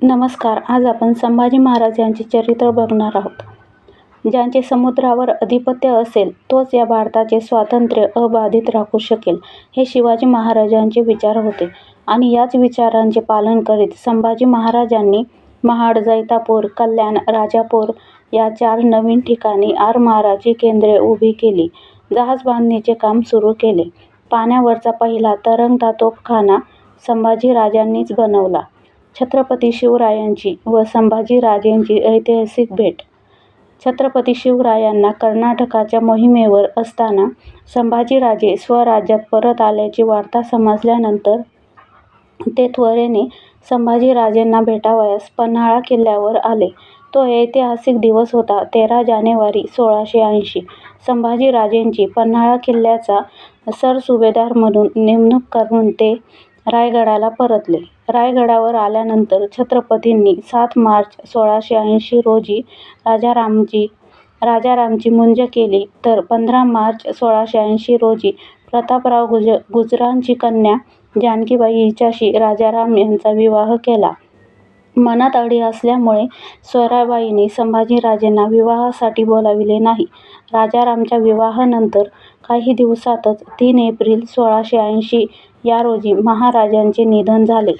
नमस्कार आज आपण संभाजी महाराज यांचे चरित्र बघणार आहोत. ज्यांचे समुद्रावर अधिपत्य असेल तोच या भारताचे स्वातंत्र्य अबाधित राखू शकेल हे शिवाजी महाराजांचे विचार होते आणि याच विचारांचे पालन करीत संभाजी महाराजांनी महाड, जैतापूर, कल्याण, राजापूर या चार नवीन ठिकाणी आरमाराची केंद्रे उभी केली. जहाज बांधणीचे काम सुरू केले. पाण्यावरचा पहिला तरंगता तोफखाना संभाजीराजांनीच बनवला. छत्रपती शिवरायांची व संभाजीराजेंची ऐतिहासिक भेट छत्रपती शिवरायांना कर्नाटकाच्या मोहिमेवर असताना संभाजीराजे स्वराज्यात परत आल्याची वार्ता समजल्यानंतर ते त्वरेने संभाजीराजेंना भेटावयास पन्हाळा किल्ल्यावर आले. तो ऐतिहासिक दिवस होता तेरा जानेवारी सोळाशे ऐंशी. संभाजीराजेंची पन्हाळा किल्ल्याचा सरसुभेदार म्हणून नेमणूक करून ते रायगडाला परतले. रायगडावर आल्यानंतर छत्रपतींनी सात मार्च सोळाशे ऐंशी रोजी राजारामची मुंज केली तर पंधरा मार्च सोळाशे ऐंशी रोजी प्रतापराव गुज गुजरांची कन्या जानकीबाई हिच्याशी राजाराम यांचा विवाह केला. मनात अडी असल्यामुळे सोयराबाईंनी संभाजीराजेंना विवाहासाठी बोलाविले नाही. राजारामच्या विवाहानंतर काही दिवसातच तीन एप्रिल सोळाशे ऐंशी या रोजी महाराजांचे निधन झाले.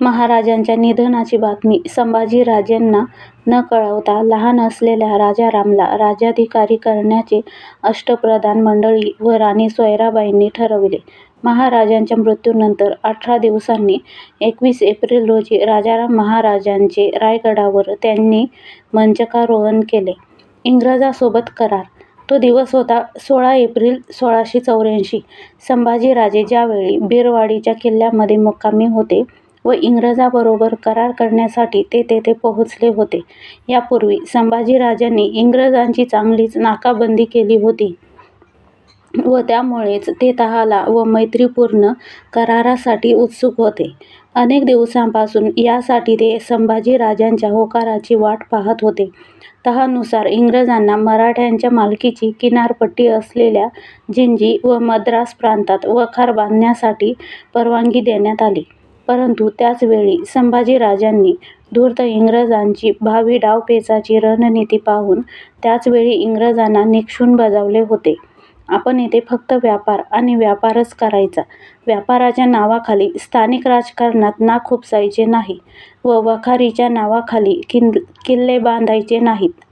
महाराजांच्या निधनाची बातमी संभाजीराजेंना न कळवता लहान असलेल्या राजारामला राज्याधिकारी करण्याचे अष्टप्रधान मंडळी व राणी सोयराबाईंनी ठरविले. महाराजांच्या मृत्यूनंतर अठरा दिवसांनी एकवीस एप्रिल रोजी राजाराम महाराजांचे रायगडावर त्यांनी मंचकारोहण केले. इंग्रजांसोबत करार तो दिवस होता सोळा एप्रिल सोळाशे चौऱ्याऐंशी. संभाजीराजे ज्यावेळी बिरवाडीच्या किल्ल्यामध्ये मुक्कामी होते व इंग्रजांबरोबर करार करण्यासाठी ते तेथे पोहोचले होते. यापूर्वी संभाजीराजांनी इंग्रजांची चांगलीच नाकाबंदी केली होती व त्यामुळेच ते तहाला व मैत्रीपूर्ण करारासाठी उत्सुक होते. अनेक दिवसांपासून यासाठी ते संभाजीराजांच्या होकाराची वाट पाहत होते. तहानुसार इंग्रजांना मराठ्यांच्या मालकीची किनारपट्टी असलेल्या जिंजी व मद्रास प्रांतात वखार बांधण्यासाठी परवानगी देण्यात आली. परंतु त्याचवेळी संभाजीराजांनी धूर्त इंग्रजांची भावी डावपेचाची रणनीती पाहून त्याचवेळी इंग्रजांना निक्षून बजावले होते. आपण येथे फक्त व्यापार आणि व्यापारच करायचा. व्यापाराच्या नावाखाली स्थानिक राजकारणात नाक खुपसायचे नाही व वखारीच्या नावाखाली किल्ले बांधायचे नाहीत.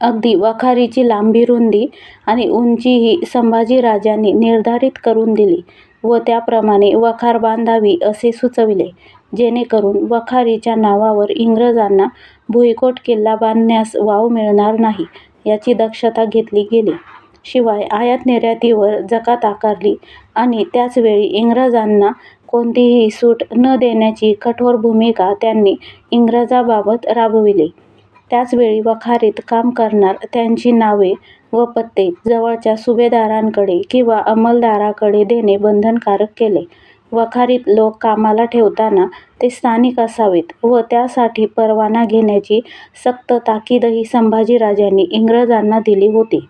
अगदी वखारीची लांबी, रुंदी आणि उंचीही संभाजीराजांनी निर्धारित करून दिली व त्याप्रमाणे वखार बांधावी असे सुचविले जेणेकरून वखारीच्या नावावर इंग्रजांना भुईकोट किल्ला बांधण्यास वाव मिळणार नाही याची दक्षता घेतली गेली. शिवाय आयात-निर्यातीवर जकात आकारली आणि त्याचवेळी इंग्रजांना कोणतीही सूट न देण्याची कठोर भूमिका त्यांनी इंग्रजाबाबत राबविली. त्याचवेळी वखारीत काम करणार त्यांची नावे व पत्ते जवळच्या सुभेदारांकडे किंवा अंमलदाराकडे देणे बंधनकारक केले. वखारीत लोक कामाला ठेवताना ते स्थानिक असावेत व त्यासाठी परवाना घेण्याची सक्त ताकीदही संभाजीराजांनी इंग्रजांना दिली होती.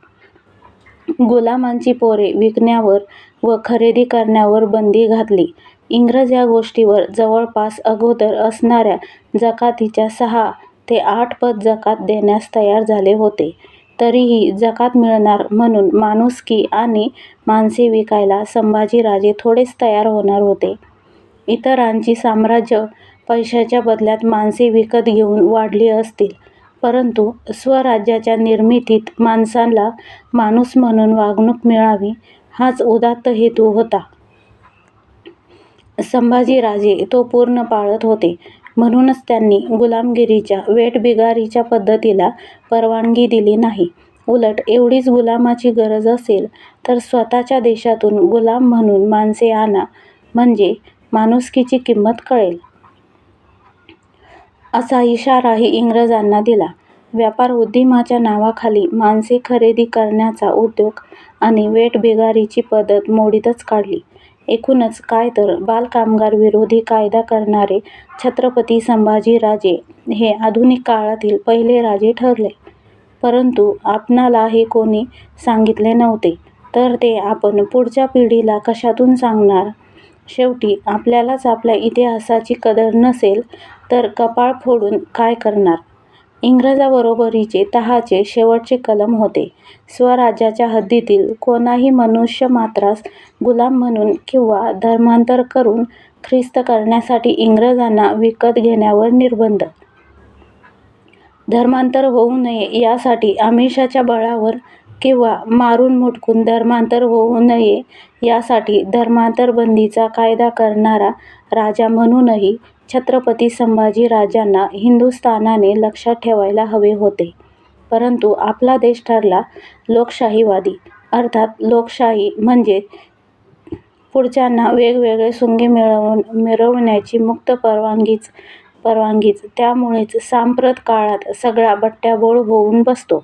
गुलामांची पोरे विकण्यावर व खरेदी करण्यावर बंदी घातली. इंग्रज या गोष्टीवर जवळपास अगोदर असणाऱ्या जकातीच्या सहा ते आठ पट जकात देण्यास तयार झाले होते. तरीही जकात मिळणार म्हणून माणुसकी आणि माणसे विकायला संभाजीराजे थोडेच तयार होणार होते. इतरांची साम्राज्य पैशाच्या बदल्यात माणसे विकत घेऊन वाढली असतील परंतु स्वराज्याच्या निर्मितीत माणसाला माणूस म्हणून वागणूक मिळावी हाच उदात्त हेतू होता. संभाजीराजे तो पूर्ण पाळत होते. म्हणूनच त्यांनी गुलामगिरीच्या वेठबिगारीच्या पद्धतीला परवानगी दिली नाही. उलट एवढीच गुलामाची गरज असेल तर स्वतःच्या देशातून गुलाम म्हणून माणसे आणा म्हणजे माणुसकीची किंमत कळेल. असा इशाराही इंग्रजांना दिला. व्यापार उद्दिमाच्या नावाखाली माणसे खरेदी करण्याचा उद्योग आणि वेठबिगारीची पद्धत मोडीतच काढली. एकूणच काय तर बालकामगार विरोधी कायदा करणारे छत्रपती संभाजीराजे हे आधुनिक काळातील पहिले राजे ठरले. परंतु आपणाला हे कोणी सांगितले नव्हते तर ते आपण पुढच्या पिढीला कशातून सांगणार शेवटी आपल्यालाच आपल्या इतिहासाची कदर नसेल तर कपाळ फोडून काय करणार? इंग्रजांबरोबरीचे तहाचे शेवटचे कलम होते. स्वराज्याच्या हद्दीतील कोणाही मनुष्यमात्रास गुलाम म्हणून किंवा धर्मांतर करून ख्रिस्त करण्यासाठी इंग्रजांना विकत घेण्यावर निर्बंध. धर्मांतर होऊ नये यासाठी आमिषाच्या बळावर किंवा मारून-मुटकून धर्मांतर होऊ नये यासाठी धर्मांतरबंदीचा कायदा करणारा राजा म्हणूनही छत्रपती संभाजी राजांना हिंदुस्थानाने लक्षात ठेवायला हवे होते. परंतु आपला देश ठरला लोकशाहीवादी. अर्थात लोकशाही म्हणजे पुढच्यांना वेगवेगळे सुंगे मिरवण्याची मुक्त परवानगीच परवानगीच. त्यामुळेच सांप्रत काळात सगळा बट्ट्याबोळ होऊन बसतो.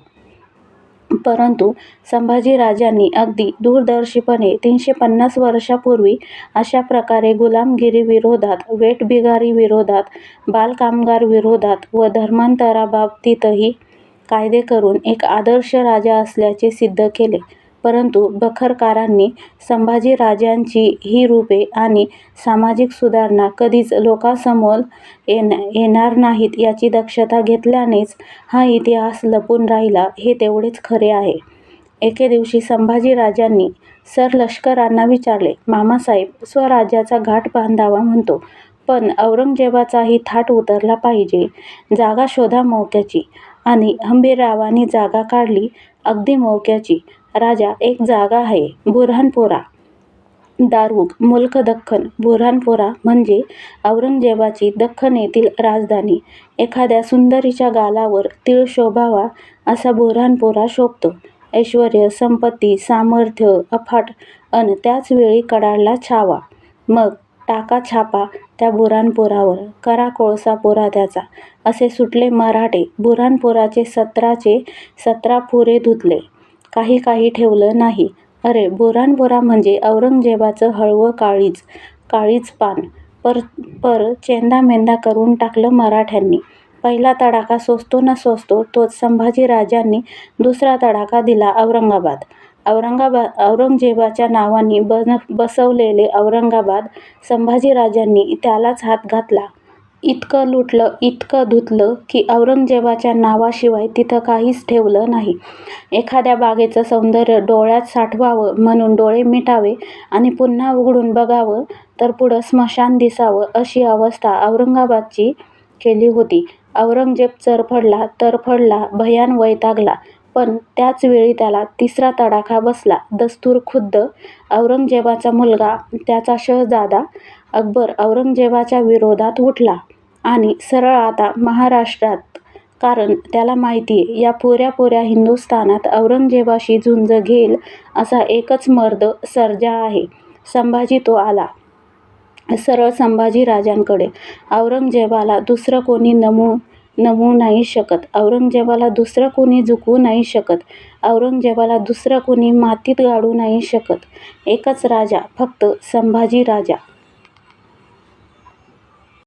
परंतु संभाजीराजांनी अगदी दूरदर्शीपणे तीनशे पन्नास वर्षापूर्वी अशा प्रकारे गुलामगिरीविरोधात, वेठबिगारीविरोधात, बालकामगारविरोधात व धर्मांतराबाबतीतही कायदे करून एक आदर्श राजा असल्याचे सिद्ध केले. परंतु बखरकारांनी संभाजीराजांची ही रूपे आणि सामाजिक सुधारणा कधीच लोकांसमोर येणार नाहीत याची दक्षता घेतल्यानेच हा इतिहास लपून राहिला हे तेवढेच खरे आहे. एके दिवशी संभाजीराजांनी सरलष्करांना विचारले, मामासाहेब, स्वराज्याचा घाट बांधावा म्हणतो, पण औरंगजेबाचाही थाट उतरला पाहिजे. जागा शोधा मोक्याची. आणि हंबीररावांनी जागा काढली अगदी मोक्याची. राजा, एक जागा आहे. बुरहानपोरा दारुक मुल्क दख्खन. बुरहानपोरा म्हणजे औरंगजेबाची दख्खन येथील राजधानी. एखाद्या सुंदरीच्या गालावर तीळ शोभावा असा बुरहानपोरा शोभतो. ऐश्वर्य, संपत्ती, सामर्थ्य अफाट अन त्याचवेळी कडाडला छावा. मग टाका छापा त्या बुरहानपुरावर करा कोळसा पुरा त्याचा. असे सुटले मराठे. बुरहानपुराचे सतराचे सतरा पुरे धुतले. काही काही ठेवलं नाही. अरे, बुऱ्हाणपुरा म्हणजे औरंगजेबाचं हळवं काळीज पान. पर चेंदामेंदा करून टाकलं मराठ्यांनी. पहिला तडाखा सोसतो न सोसतो तोच संभाजीराजांनी दुसरा तडाखा दिला औरंगाबाद. औरंगजेबाच्या नावानी बसवलेले औरंगाबाद, संभाजीराजांनी त्यालाच हात घातला. इतकं लुटलं, इतकं धुतलं की औरंगजेबाच्या नावाशिवाय तिथं काहीच ठेवलं नाही. एखाद्या बागेचं सौंदर्य डोळ्यात साठवावं म्हणून डोळे मिटावे आणि पुन्हा उघडून बघावं तर पुढं स्मशान दिसावं अशी अवस्था औरंगाबादची केली होती. औरंगजेब चरफडला, तरफडला, भयान वैतागला. पण त्याचवेळी त्याला तिसरा तडाखा बसला. दस्तूर खुद्द औरंगजेबाचा मुलगा, त्याचा शहजादा अकबर औरंगजेबाच्या विरोधात उठला आणि सरळ आता महाराष्ट्रात. कारण त्याला माहितीये या पुऱ्या पुऱ्या हिंदुस्थानात औरंगजेबाशी झुंज घेईल असा एकच मर्द सर्जा आहे. संभाजी तो आला. सरळ संभाजी राजांकडे औरंगजेबाला दुसरं कोणी नमू नमू नाही शकत. औरंगजेबाला दुसरं कोणी झुकवू नाही शकत. औरंगजेबाला दुसरं कोणी मातीत गाडू नाही शकत. एकच राजा, फक्त संभाजी राजा